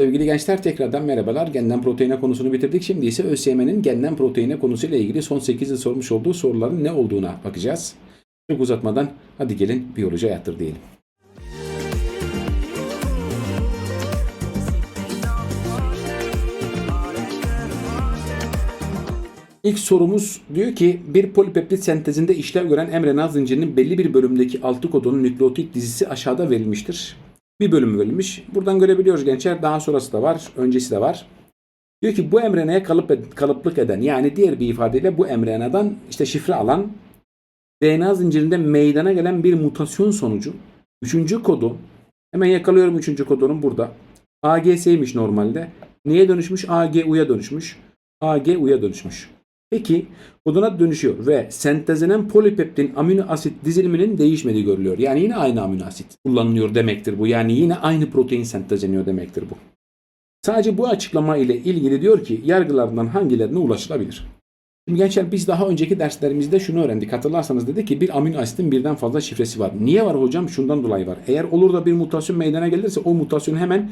Sevgili gençler tekrardan merhabalar. Genden proteine konusunu bitirdik. Şimdi ise ÖSYM'nin genden proteine konusuyla ilgili son 8 yıl sormuş olduğu soruların ne olduğuna bakacağız. Çok uzatmadan hadi gelin biyoloji hayattır diyelim. İlk sorumuz diyor ki bir polipeptit sentezinde işlev gören mRNA zincirinin belli bir bölümdeki altı kodonun nükleotit dizisi aşağıda verilmiştir. Bir bölümü verilmiş. Buradan görebiliyoruz gençler. Daha sonrası da var. Öncesi de var. Diyor ki bu mRNA'ya kalıp, kalıplık eden yani diğer bir ifadeyle bu mRNA'dan işte şifre alan DNA zincirinde meydana gelen bir mutasyon sonucu üçüncü kodu hemen yakalıyorum üçüncü kodunun burada. AGS'ymiş normalde. Neye dönüşmüş? AGU'ya dönüşmüş. AGU'ya dönüşmüş. Peki koduna dönüşüyor ve sentezlenen polipeptin amino asit diziliminin değişmediği görülüyor. Yani yine aynı amino asit kullanılıyor demektir bu. Yani yine aynı protein sentezleniyor demektir bu. Sadece bu açıklama ile ilgili diyor ki yargılarından hangilerine ulaşılabilir? Şimdi gençler biz daha önceki derslerimizde şunu öğrendik. Hatırlarsanız dedi ki bir amino asitin birden fazla şifresi var. Niye var hocam? Şundan dolayı var. Eğer olur da bir mutasyon meydana gelirse o mutasyonu hemen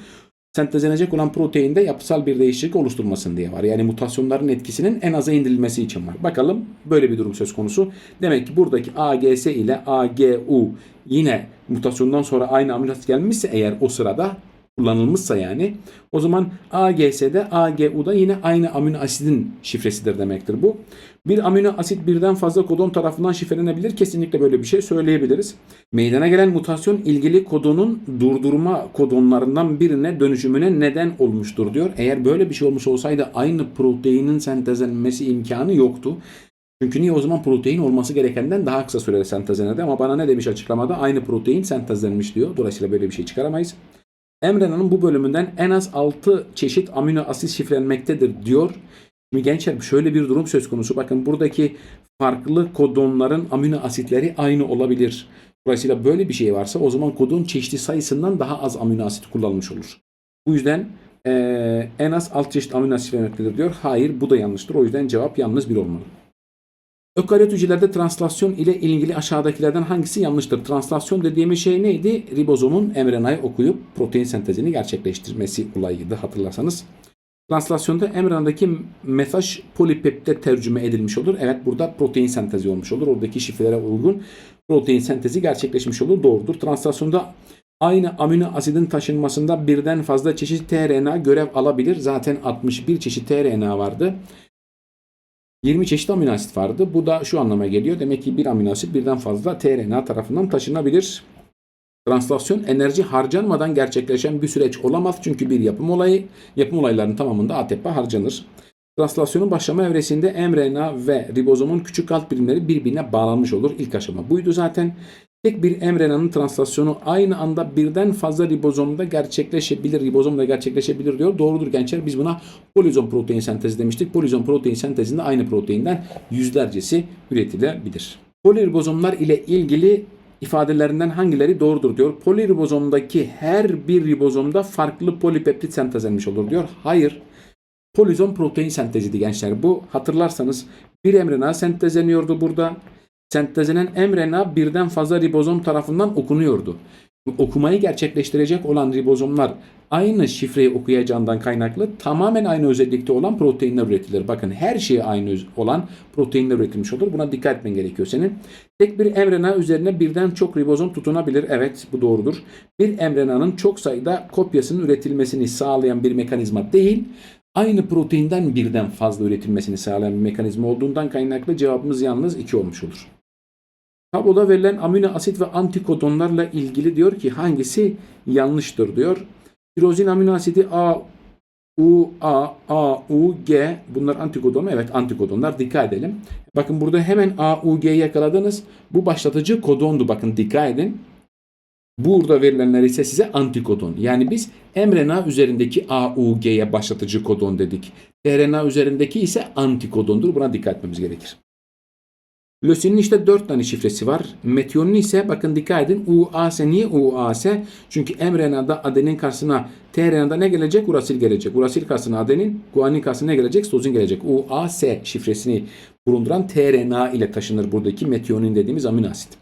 sentezlenecek olan proteinde yapısal bir değişiklik oluşturmasın diye var. Yani mutasyonların etkisinin en aza indirilmesi için var. Bakalım böyle bir durum söz konusu. Demek ki buradaki AGS ile AGU yine mutasyondan sonra aynı amino asit gelmişse eğer o sırada kullanılmışsa yani o zaman AGS'de AGU'da yine aynı amino asidin şifresidir demektir bu. Bir amino asit birden fazla kodon tarafından şifrelenebilir. Kesinlikle böyle bir şey söyleyebiliriz. Meydana gelen mutasyon ilgili kodonun durdurma kodonlarından birine dönüşümüne neden olmuştur diyor. Eğer böyle bir şey olmuş olsaydı aynı proteinin sentezlenmesi imkanı yoktu. Çünkü niye o zaman protein olması gerekenden daha kısa sürede sentezlenirdi ama bana ne demiş açıklamada aynı protein sentezlenmiş diyor. Dolayısıyla böyle bir şey çıkaramayız. mRNA'nın bu bölümünden en az 6 çeşit amino asit şifrelenmektedir diyor. Şimdi gençler şöyle bir durum söz konusu. Bakın buradaki farklı kodonların amino asitleri aynı olabilir. Dolayısıyla böyle bir şey varsa o zaman kodon çeşidi sayısından daha az amino asit kullanılmış olur. Bu yüzden eee, en az 6 çeşit amino asit şifrelenmektedir diyor. Hayır bu da yanlıştır. O yüzden cevap yalnız bir olmalı. Ökaryot hücrelerde translasyon ile ilgili aşağıdakilerden hangisi yanlıştır? Translasyon dediğimiz şey neydi? Ribozomun mRNA'yı okuyup protein sentezini gerçekleştirmesi olayıydı hatırlarsanız. Translasyonda mRNA'daki mesaj polipepte tercüme edilmiş olur. Evet burada protein sentezi olmuş olur. Oradaki şifrelere uygun protein sentezi gerçekleşmiş olur. Doğrudur. Translasyonda aynı amino asidin taşınmasında birden fazla çeşit tRNA görev alabilir. Zaten 61 çeşit tRNA vardı. 20 çeşit amino asit vardı. Bu da şu anlama geliyor. Demek ki bir amino asit birden fazla tRNA tarafından taşınabilir. Translasyon enerji harcanmadan gerçekleşen bir süreç olamaz. Çünkü bir yapım olayı, yapım olaylarının tamamında ATP harcanır. Translasyonun başlama evresinde mRNA ve ribozomun küçük alt birimleri birbirine bağlanmış olur. İlk aşama buydu zaten. Tek bir mRNA'nın translasyonu aynı anda birden fazla ribozomda gerçekleşebilir. Ribozomda gerçekleşebilir diyor. Doğrudur gençler. Biz buna polizom protein sentezi demiştik. Polizom protein sentezinde aynı proteinden yüzlercesi üretilebilir. Poliribozomlar ile ilgili ifadelerinden hangileri doğrudur diyor. Poliribozomdaki her bir ribozomda farklı polipeptit sentezlenmiş olur diyor. Hayır. Polizom protein senteziydi gençler. Bu hatırlarsanız bir mRNA sentezleniyordu burada. Sentezlenen mRNA birden fazla ribozom tarafından okunuyordu. Okumayı gerçekleştirecek olan ribozomlar aynı şifreyi okuyacağından kaynaklı tamamen aynı özellikte olan proteinler üretilir. Bakın her şey aynı olan proteinler üretilmiş olur. Buna dikkat etmen gerekiyor senin. Tek bir mRNA üzerine birden çok ribozom tutunabilir. Evet bu doğrudur. Bir mRNA'nın çok sayıda kopyasının üretilmesini sağlayan bir mekanizma değil, aynı proteinden birden fazla üretilmesini sağlayan bir mekanizma olduğundan kaynaklı cevabımız yalnız 2 olmuş olur. Tabloda verilen amino asit ve antikodonlarla ilgili diyor ki hangisi yanlıştır diyor. Tirozin amino asidi A, U, A, A, U, G bunlar antikodon mu? Evet antikodonlar dikkat edelim. Bakın burada hemen A, U, G'yi yakaladınız. Bu başlatıcı kodondu bakın dikkat edin. Burada verilenler ise size antikodon. Yani biz mRNA üzerindeki AUG'ye başlatıcı kodon dedik. RNA üzerindeki ise antikodondur. Buna dikkat etmemiz gerekir. Lösinin işte 4 tane şifresi var. Metionin ise bakın dikkat edin UAS niye UAS? Çünkü mRNA'da adenin karşısına tRNA'da ne gelecek? Urasil gelecek. Urasil karşısına adenin, guanin karşısına ne gelecek? Sitozin gelecek. UAS şifresini bulunduran tRNA ile taşınır buradaki metionin dediğimiz amino asit.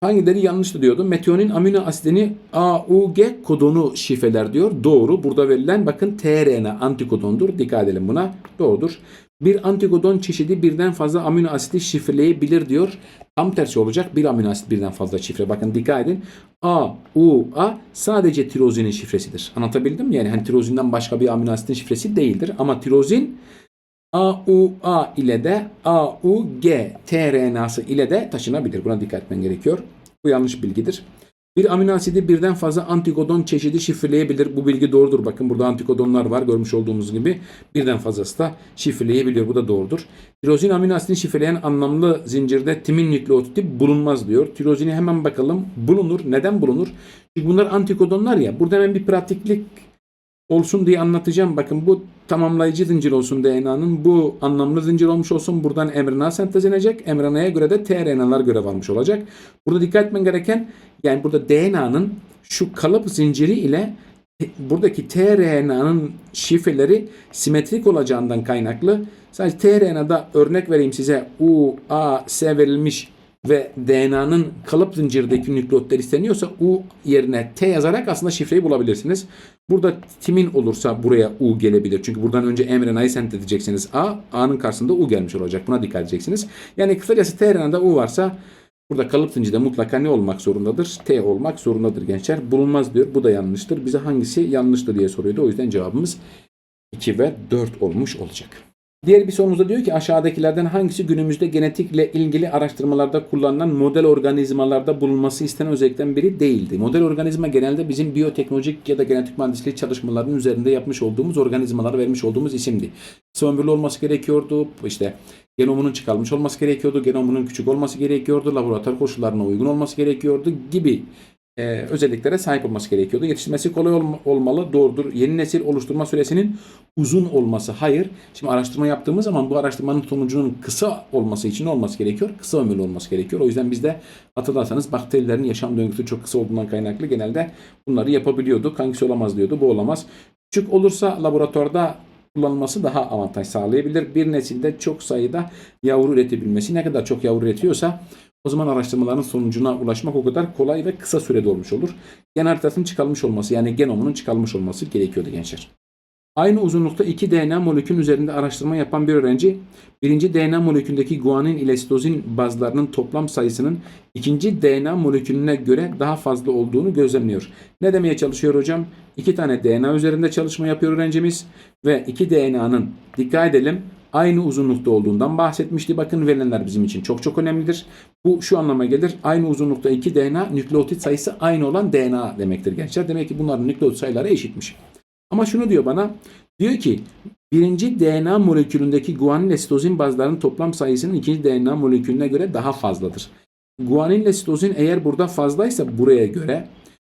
Hangileri yanlıştı diyordu. Metionin amino asidini AUG kodonu şifreler diyor. Doğru. Burada verilen bakın tRNA antikodondur. Dikkat edelim buna. Doğrudur. Bir antikodon çeşidi birden fazla amino asiti şifreleyebilir diyor. Tam tersi olacak. Bir amino asit birden fazla şifre. Bakın dikkat edin. A, U, A sadece tirozinin şifresidir. Anlatabildim mi? Yani hani tirozinden başka bir amino asitin şifresi değildir. Ama tirozin AUA ile de AUG tRNA'sı ile de taşınabilir. Buna dikkat etmen gerekiyor. Bu yanlış bilgidir. Bir amino asidi birden fazla antikodon çeşidi şifreleyebilir. Bu bilgi doğrudur. Bakın burada antikodonlar var görmüş olduğumuz gibi. Birden fazlası da şifreleyebiliyor. Bu da doğrudur. Tirozin amino asidini şifreleyen anlamlı zincirde timin nükleotidi bulunmaz diyor. Tirozini hemen bakalım. Bulunur. Neden bulunur? Çünkü bunlar antikodonlar ya. Burada hemen bir pratiklik olsun diye anlatacağım. Bakın bu tamamlayıcı zincir olsun DNA'nın. Bu anlamlı zincir olmuş olsun. Buradan mRNA sentezlenecek. mRNA'ya göre de tRNA'lar görev almış olacak. Burada dikkat etmen gereken yani burada DNA'nın şu kalıp zinciri ile buradaki tRNA'nın şifreleri simetrik olacağından kaynaklı sadece tRNA'da örnek vereyim size U, A, S verilmiş ve DNA'nın kalıp zincirdeki nükleotler isteniyorsa U yerine T yazarak aslında şifreyi bulabilirsiniz. Burada timin olursa buraya U gelebilir. Çünkü buradan önce mRNA'yı sentezleyeceksiniz A, A'nın karşısında U gelmiş olacak. Buna dikkat edeceksiniz. Yani kısacası tRNA'da U varsa burada kalıp zincirde mutlaka ne olmak zorundadır? T olmak zorundadır gençler. Bulunmaz diyor. Bu da yanlıştır. Bize hangisi yanlıştır diye soruyordu. O yüzden cevabımız 2 ve 4 olmuş olacak. Diğer bir sorumuzda diyor ki aşağıdakilerden hangisi günümüzde genetikle ilgili araştırmalarda kullanılan model organizmalarda bulunması istenen özellikten biri değildi. Model organizma genelde bizim biyoteknolojik ya da genetik mühendisliği çalışmalarının üzerinde yapmış olduğumuz organizmalara vermiş olduğumuz isimdi. Kısa ömürlü olması gerekiyordu. İşte genomunun çıkarılmış olması gerekiyordu. Genomunun küçük olması gerekiyordu. Laboratuvar koşullarına uygun olması gerekiyordu gibi e, özelliklere sahip olması gerekiyordu. Yetiştirmesi kolay olma- olmalı, doğrudur. Yeni nesil oluşturma süresinin uzun olması hayır. Şimdi araştırma yaptığımız zaman bu araştırmanın sonucunun kısa olması için olması gerekiyor? Kısa ömürlü olması gerekiyor. O yüzden biz de hatırlarsanız bakterilerin yaşam döngüsü çok kısa olduğundan kaynaklı genelde bunları yapabiliyorduk. Hangisi olamaz diyordu. Bu olamaz. Küçük olursa laboratuvarda kullanılması daha avantaj sağlayabilir. Bir nesilde çok sayıda yavru üretebilmesi ne kadar çok yavru üretiyorsa o zaman araştırmaların sonucuna ulaşmak o kadar kolay ve kısa sürede olmuş olur. Gen haritasının çıkarılmış olması yani genomunun çıkarılmış olması gerekiyordu gençler. Aynı uzunlukta iki DNA molekülün üzerinde araştırma yapan bir öğrenci, birinci DNA molekülündeki guanin ile sitozin bazlarının toplam sayısının ikinci DNA molekülüne göre daha fazla olduğunu gözlemliyor. Ne demeye çalışıyor hocam? İki tane DNA üzerinde çalışma yapıyor öğrencimiz ve iki DNA'nın dikkat edelim aynı uzunlukta olduğundan bahsetmişti. Bakın verilenler bizim için çok çok önemlidir. Bu şu anlama gelir. Aynı uzunlukta iki DNA nükleotit sayısı aynı olan DNA demektir gençler. Demek ki bunların nükleotit sayıları eşitmiş. Ama şunu diyor bana. Diyor ki birinci DNA molekülündeki guanin ile sitozin bazlarının toplam sayısının ikinci DNA molekülüne göre daha fazladır. Guanin ile sitozin eğer burada fazlaysa buraya göre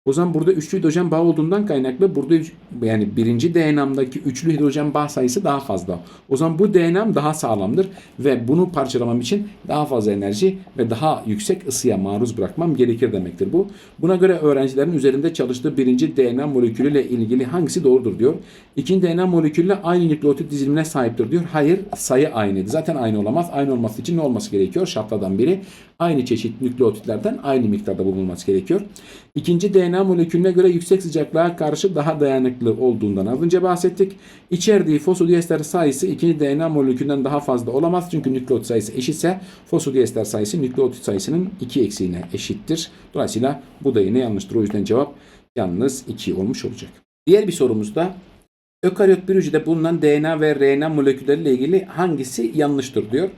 o zaman burada üçlü hidrojen bağ olduğundan kaynaklı burada yani birinci DNA'mdaki üçlü hidrojen bağ sayısı daha fazla. O zaman bu DNA'm daha sağlamdır ve bunu parçalamam için daha fazla enerji ve daha yüksek ısıya maruz bırakmam gerekir demektir bu. Buna göre öğrencilerin üzerinde çalıştığı birinci DNA molekülüyle ilgili hangisi doğrudur diyor. İkinci DNA molekülüyle aynı nükleotit dizilimine sahiptir diyor. Hayır sayı aynıydı. Zaten aynı olamaz. Aynı olması için ne olması gerekiyor? Şartlardan biri aynı çeşit nükleotitlerden aynı miktarda bulunması gerekiyor. İkinci DNA molekülüne göre yüksek sıcaklığa karşı daha dayanıklı olduğundan az önce bahsettik. İçerdiği fosfodiester sayısı ikinci DNA molekülünden daha fazla olamaz. Çünkü nükleotit sayısı eşitse fosfodiester sayısı nükleotit sayısının 2 eksiğine eşittir. Dolayısıyla bu da yine yanlıştır. O yüzden cevap yalnız 2 olmuş olacak. Diğer bir sorumuzda ökaryot bir hücrede bulunan DNA ve RNA molekülleriyle ilgili hangisi yanlıştır diyor.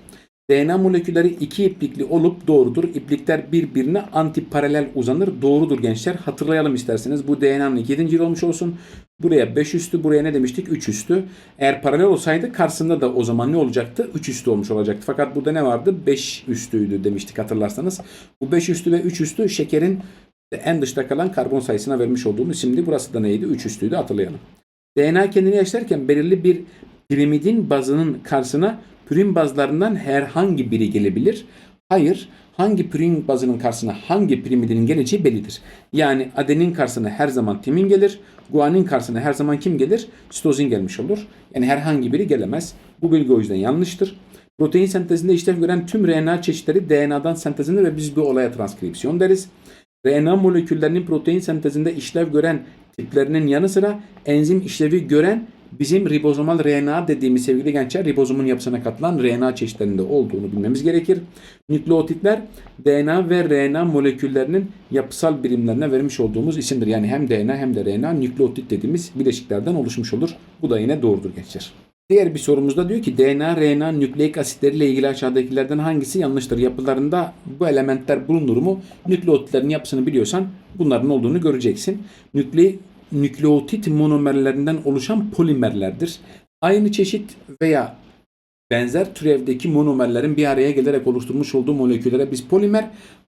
DNA molekülleri iki iplikli olup doğrudur. İplikler birbirine antiparalel uzanır. Doğrudur gençler. Hatırlayalım isterseniz. Bu DNA'nın iki zinciri olmuş olsun. Buraya 5 üstü, buraya ne demiştik? 3 üstü. Eğer paralel olsaydı karşısında da o zaman ne olacaktı? 3 üstü olmuş olacaktı. Fakat burada ne vardı? 5 üstüydü demiştik hatırlarsanız. Bu 5 üstü ve 3 üstü şekerin en dışta kalan karbon sayısına vermiş olduğumuz şimdi burası da neydi? 3 üstüydü hatırlayalım. DNA kendini yaşlarken belirli bir pirimidin bazının karşısına pürin bazlarından herhangi biri gelebilir. Hayır, hangi pürin bazının karşısına hangi pirimidinin geleceği bellidir. Yani adenin karşısına her zaman timin gelir, guanin karşısına her zaman kim gelir? Sitozin gelmiş olur. Yani herhangi biri gelemez. Bu bilgi o yüzden yanlıştır. Protein sentezinde işlev gören tüm RNA çeşitleri DNA'dan sentezlenir ve biz bu olaya transkripsiyon deriz. RNA moleküllerinin protein sentezinde işlev gören tiplerinin yanı sıra enzim işlevi gören bizim ribozomal RNA dediğimiz sevgili gençler ribozomun yapısına katılan RNA çeşitlerinde olduğunu bilmemiz gerekir. Nükleotitler DNA ve RNA moleküllerinin yapısal birimlerine vermiş olduğumuz isimdir. Yani hem DNA hem de RNA nükleotit dediğimiz bileşiklerden oluşmuş olur. Bu da yine doğrudur gençler. Diğer bir sorumuzda diyor ki DNA, RNA nükleik asitleriyle ilgili aşağıdakilerden hangisi yanlıştır? Yapılarında bu elementler bulunur mu? Nükleotitlerin yapısını biliyorsan bunların olduğunu göreceksin. Nükle, nükleotit monomerlerinden oluşan polimerlerdir. Aynı çeşit veya benzer türevdeki monomerlerin bir araya gelerek oluşturmuş olduğu moleküllere biz polimer,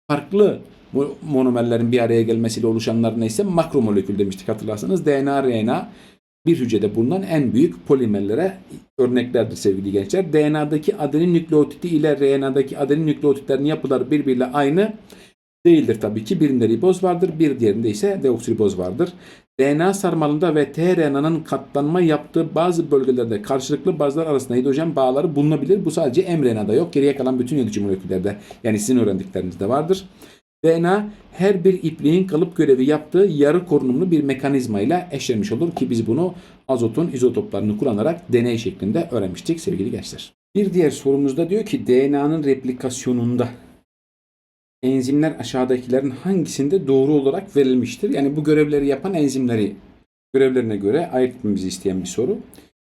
farklı mo- monomerlerin bir araya gelmesiyle oluşanlarına ise makromolekül demiştik hatırlarsanız. DNA, RNA bir hücrede bulunan en büyük polimerlere örneklerdir sevgili gençler. DNA'daki adenin nükleotidi ile RNA'daki adenin nükleotitlerin yapıları birbiriyle aynı değildir tabii ki. Birinde riboz vardır, bir diğerinde ise deoksiriboz vardır. DNA sarmalında ve tRNA'nın katlanma yaptığı bazı bölgelerde karşılıklı bazlar arasında hidrojen bağları bulunabilir. Bu sadece mRNA'da yok. Geriye kalan bütün yönetici moleküllerde yani sizin öğrendiklerinizde vardır. DNA her bir ipliğin kalıp görevi yaptığı yarı korunumlu bir mekanizma ile eşlenmiş olur ki biz bunu azotun izotoplarını kullanarak deney şeklinde öğrenmiştik sevgili gençler. Bir diğer sorumuzda diyor ki DNA'nın replikasyonunda enzimler aşağıdakilerin hangisinde doğru olarak verilmiştir? Yani bu görevleri yapan enzimleri görevlerine göre ayırt etmemizi isteyen bir soru.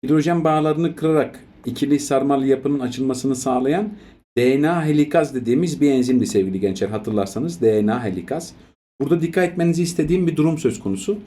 Hidrojen bağlarını kırarak ikili sarmal yapının açılmasını sağlayan DNA helikaz dediğimiz bir enzimdi sevgili gençler hatırlarsanız DNA helikaz. Burada dikkat etmenizi istediğim bir durum söz konusu.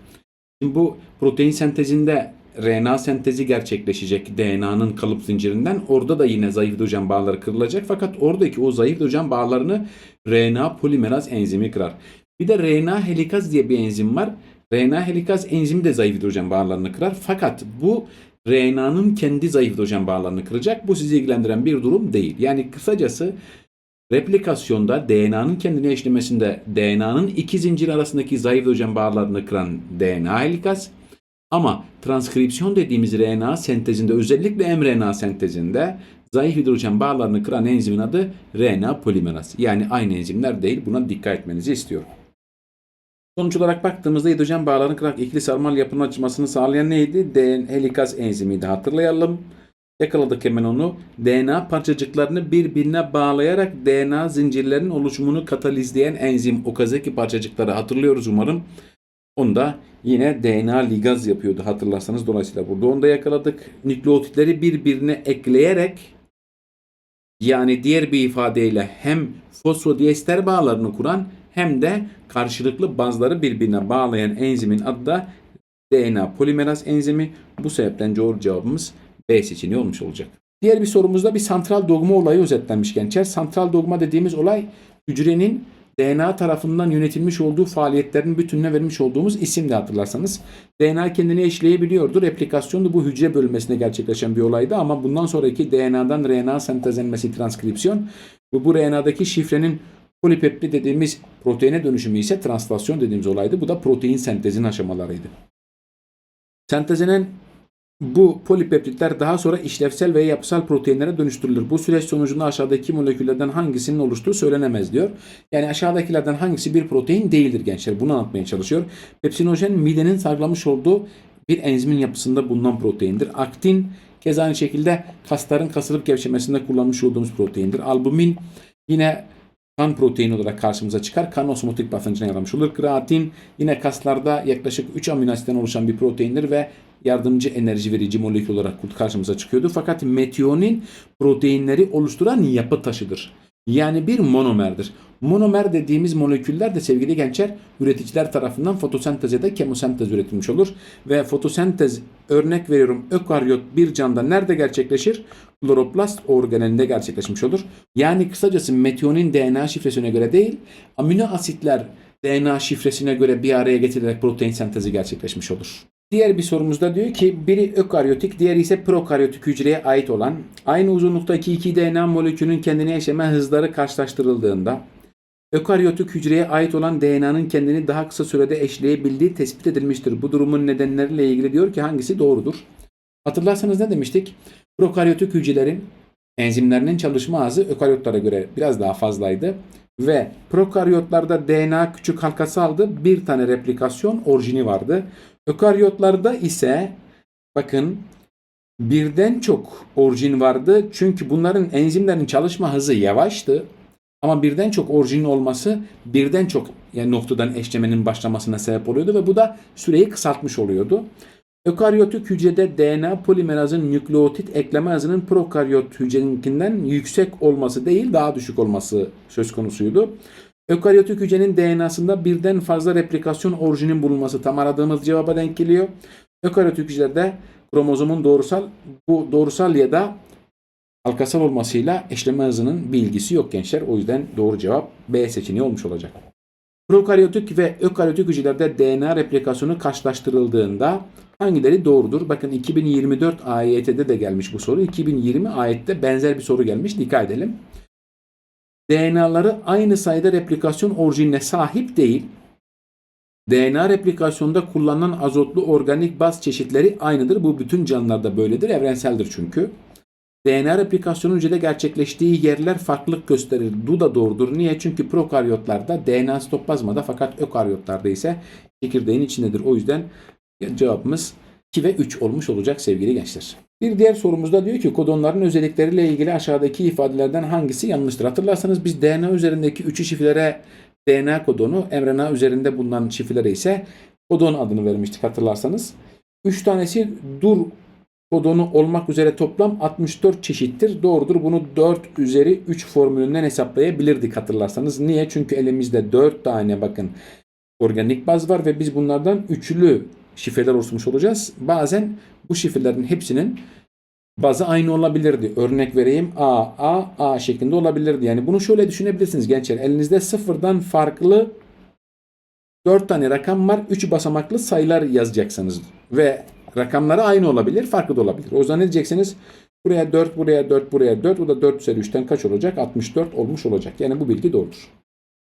Şimdi bu protein sentezinde RNA sentezi gerçekleşecek DNA'nın kalıp zincirinden. Orada da yine zayıf hidrojen bağları kırılacak. Fakat oradaki o zayıf hidrojen bağlarını RNA polimeraz enzimi kırar. Bir de RNA helikaz diye bir enzim var. RNA helikaz enzimi de zayıf hidrojen bağlarını kırar. Fakat bu RNA'nın kendi zayıf hidrojen bağlarını kıracak. Bu sizi ilgilendiren bir durum değil. Yani kısacası replikasyonda DNA'nın kendine eşlemesinde DNA'nın iki zincir arasındaki zayıf hidrojen bağlarını kıran DNA helikaz transkripsiyon dediğimiz RNA sentezinde özellikle mRNA sentezinde zayıf hidrojen bağlarını kıran enzimin adı RNA polimeraz. Yani aynı enzimler değil. Buna dikkat etmenizi istiyorum. Sonuç olarak baktığımızda hidrojen bağlarını kırarak ikili sarmal yapının açılmasını sağlayan neydi? DNA helikaz enzimiydi hatırlayalım. Yakaladık hemen onu. DNA parçacıklarını birbirine bağlayarak DNA zincirlerinin oluşumunu katalizleyen enzim Okazaki parçacıkları hatırlıyoruz umarım. Onu da yine DNA ligaz yapıyordu hatırlarsanız. Dolayısıyla burada onu da yakaladık. Nükleotitleri birbirine ekleyerek yani diğer bir ifadeyle hem fosfodiester bağlarını kuran hem de karşılıklı bazları birbirine bağlayan enzimin adı da DNA polimeraz enzimi. Bu sebepten doğru cevabımız B seçeneği olmuş olacak. Diğer bir sorumuzda bir santral dogma olayı özetlenmiş gençler. Santral dogma dediğimiz olay hücrenin DNA tarafından yönetilmiş olduğu faaliyetlerin bütününe vermiş olduğumuz isim de hatırlarsanız. DNA kendini eşleyebiliyordu. Replikasyon da bu hücre bölünmesine gerçekleşen bir olaydı ama bundan sonraki DNA'dan RNA sentezlenmesi transkripsiyon ve bu RNA'daki şifrenin polipeptit dediğimiz proteine dönüşümü ise translasyon dediğimiz olaydı. Bu da protein sentezinin aşamalarıydı. Sentezlenen bu polipeptitler daha sonra işlevsel ve yapısal proteinlere dönüştürülür. Bu süreç sonucunda aşağıdaki moleküllerden hangisinin oluştuğu söylenemez diyor. Yani aşağıdakilerden hangisi bir protein değildir gençler. Bunu anlatmaya çalışıyor. Pepsinojen midenin salgılamış olduğu bir enzimin yapısında bulunan proteindir. Aktin keza aynı şekilde kasların kasılıp gevşemesinde kullanmış olduğumuz proteindir. Albumin yine kan proteini olarak karşımıza çıkar. Kan osmotik basıncına yaramış olur. Kreatin yine kaslarda yaklaşık 3 amino asitten oluşan bir proteindir ve yardımcı enerji verici molekül olarak karşımıza çıkıyordu. Fakat metionin proteinleri oluşturan yapı taşıdır. Yani bir monomerdir. Monomer dediğimiz moleküller de sevgili gençler üreticiler tarafından fotosentez ya da kemosentez üretilmiş olur. Ve fotosentez örnek veriyorum ökaryot bir canda nerede gerçekleşir? Kloroplast organelinde gerçekleşmiş olur. Yani kısacası metionin DNA şifresine göre değil amino asitler DNA şifresine göre bir araya getirilerek protein sentezi gerçekleşmiş olur. Diğer bir sorumuzda diyor ki biri ökaryotik, diğeri ise prokaryotik hücreye ait olan aynı uzunluktaki iki DNA molekülünün kendine eşleme hızları karşılaştırıldığında ökaryotik hücreye ait olan DNA'nın kendini daha kısa sürede eşleyebildiği tespit edilmiştir. Bu durumun nedenleriyle ilgili diyor ki hangisi doğrudur? Hatırlarsanız ne demiştik? Prokaryotik hücrelerin enzimlerinin çalışma hızı ökaryotlara göre biraz daha fazlaydı. Ve prokaryotlarda DNA küçük halkasaldı. Bir tane replikasyon orijini vardı. Ökaryotlarda ise bakın birden çok orijin vardı. Çünkü bunların enzimlerin çalışma hızı yavaştı. Ama birden çok orijinin olması birden çok yani noktadan eşlemenin başlamasına sebep oluyordu ve bu da süreyi kısaltmış oluyordu. Ökaryotik hücrede DNA polimerazın nükleotit ekleme hızının prokaryot hücreninkinden yüksek olması değil daha düşük olması söz konusuydu. Ökaryotik hücrenin DNA'sında birden fazla replikasyon orijinin bulunması tam aradığımız cevaba denk geliyor. Ökaryotik hücrede kromozomun doğrusal bu doğrusal ya da halkasal olmasıyla eşleme hızının bir yok gençler. O yüzden doğru cevap B seçeneği olmuş olacak. Prokaryotik ve ökaryotik hücrelerde DNA replikasyonu karşılaştırıldığında hangileri doğrudur? Bakın 2024 AYT'de de gelmiş bu soru. 2020 AYT'de benzer bir soru gelmiş. Dikkat edelim. DNA'ları aynı sayıda replikasyon orijinine sahip değil. DNA replikasyonda kullanılan azotlu organik baz çeşitleri aynıdır. Bu bütün canlılarda böyledir. Evrenseldir çünkü. DNA replikasyonu hücrede gerçekleştiği yerler farklılık gösterir. Bu da doğrudur. Niye? Çünkü prokaryotlarda DNA stoplazmada fakat ökaryotlarda ise çekirdeğin içindedir. O yüzden cevabımız 2 ve 3 olmuş olacak sevgili gençler. Bir diğer sorumuzda diyor ki kodonların özellikleriyle ilgili aşağıdaki ifadelerden hangisi yanlıştır? Hatırlarsanız biz DNA üzerindeki 3'ü şifrelere DNA kodonu, mRNA üzerinde bulunan şifrelere ise kodon adını vermiştik hatırlarsanız. 3 tanesi dur kodonu olmak üzere toplam 64 çeşittir. Doğrudur. Bunu 4 üzeri 3 formülünden hesaplayabilirdik hatırlarsanız. Niye? Çünkü elimizde 4 tane bakın organik baz var ve biz bunlardan üçlü şifreler oluşturmuş olacağız. Bazen bu şifrelerin hepsinin bazı aynı olabilirdi. Örnek vereyim A, A, A şeklinde olabilirdi. Yani bunu şöyle düşünebilirsiniz gençler. Elinizde sıfırdan farklı 4 tane rakam var. 3 basamaklı sayılar yazacaksınız. Ve rakamları aynı olabilir, farklı da olabilir. O zaman ne diyeceksiniz? Buraya 4, buraya 4, buraya 4. Bu da 4 üzeri 3'ten kaç olacak? 64 olmuş olacak. Yani bu bilgi doğrudur.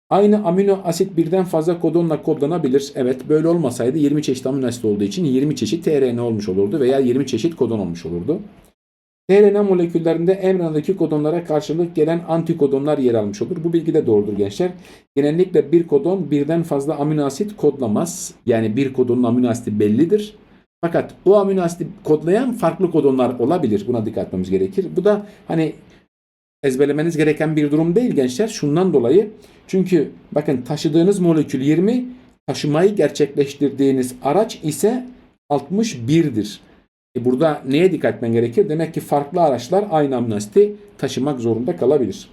Aynı amino asit birden fazla kodonla kodlanabilir. Evet böyle olmasaydı 20 çeşit amino asit olduğu için 20 çeşit tRNA olmuş olurdu veya 20 çeşit kodon olmuş olurdu. tRNA moleküllerinde mRNA'daki kodonlara karşılık gelen antikodonlar yer almış olur. Bu bilgi de doğrudur gençler. Genellikle bir kodon birden fazla amino asit kodlamaz. Yani bir kodonun amino asiti bellidir. Fakat o amino asiti kodlayan farklı kodonlar olabilir. Buna dikkat etmemiz gerekir. Bu da hani ezberlemeniz gereken bir durum değil gençler. Şundan dolayı çünkü bakın taşıdığınız molekül 20, taşımayı gerçekleştirdiğiniz araç ise 61'dir. E burada neye dikkat etmen gerekir? Demek ki farklı araçlar aynı amino asiti taşımak zorunda kalabilir.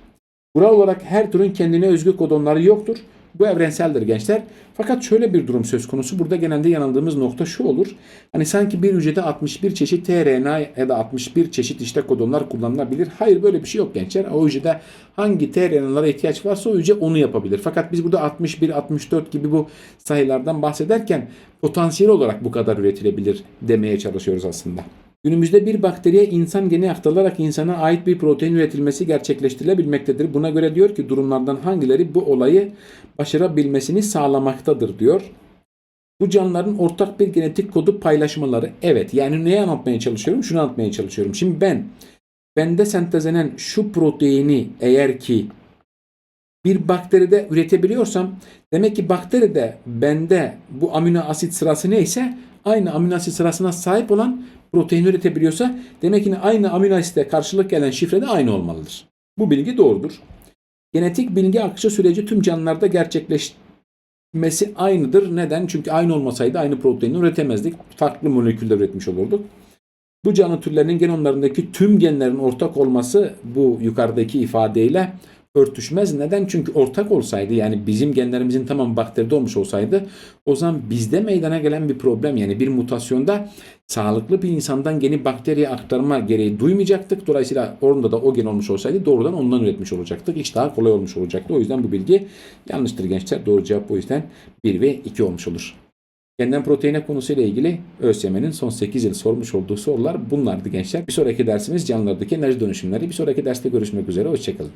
Kural olarak her türün kendine özgü kodonları yoktur. Bu evrenseldir gençler. Fakat şöyle bir durum söz konusu. Burada genelde yanıldığımız nokta şu olur. Hani sanki bir hücrede 61 çeşit tRNA ya da 61 çeşit işte kodonlar kullanılabilir. Hayır böyle bir şey yok gençler. O hücrede hangi tRNA'lara ihtiyaç varsa o hücre onu yapabilir. Fakat biz burada 61, 64 gibi bu sayılardan bahsederken potansiyel olarak bu kadar üretilebilir demeye çalışıyoruz aslında. Günümüzde bir bakteriye insan geni aktarılarak insana ait bir protein üretilmesi gerçekleştirilebilmektedir. Buna göre diyor ki durumlardan hangileri bu olayı başarabilmesini sağlamaktadır diyor. Bu canlıların ortak bir genetik kodu paylaşmaları. Evet yani neyi anlatmaya çalışıyorum? Şunu anlatmaya çalışıyorum. Şimdi ben bende sentezlenen şu proteini eğer ki bir bakteride üretebiliyorsam demek ki bakteride bende bu amino asit sırası neyse aynı amino asit sırasına sahip olan protein üretebiliyorsa demek ki aynı amino asite karşılık gelen şifre de aynı olmalıdır. Bu bilgi doğrudur. Genetik bilgi akışı süreci tüm canlılarda gerçekleşmesi aynıdır. Neden? Çünkü aynı olmasaydı aynı proteini üretemezdik. Farklı moleküller üretmiş olurduk. Bu canlı türlerinin genomlarındaki tüm genlerin ortak olması bu yukarıdaki ifadeyle örtüşmez. Neden? Çünkü ortak olsaydı yani bizim genlerimizin tamam bakteride olmuş olsaydı o zaman bizde meydana gelen bir problem yani bir mutasyonda sağlıklı bir insandan geni bakteriye aktarma gereği duymayacaktık. Dolayısıyla orada da o gen olmuş olsaydı doğrudan ondan üretmiş olacaktık. İş daha kolay olmuş olacaktı. O yüzden bu bilgi yanlıştır gençler. Doğru cevap o yüzden 1 ve 2 olmuş olur. Kendinden proteine konusuyla ilgili ÖSYM'nin son 8 yıl sormuş olduğu sorular bunlardı gençler. Bir sonraki dersimiz canlılardaki enerji dönüşümleri. Bir sonraki derste görüşmek üzere. Hoşçakalın.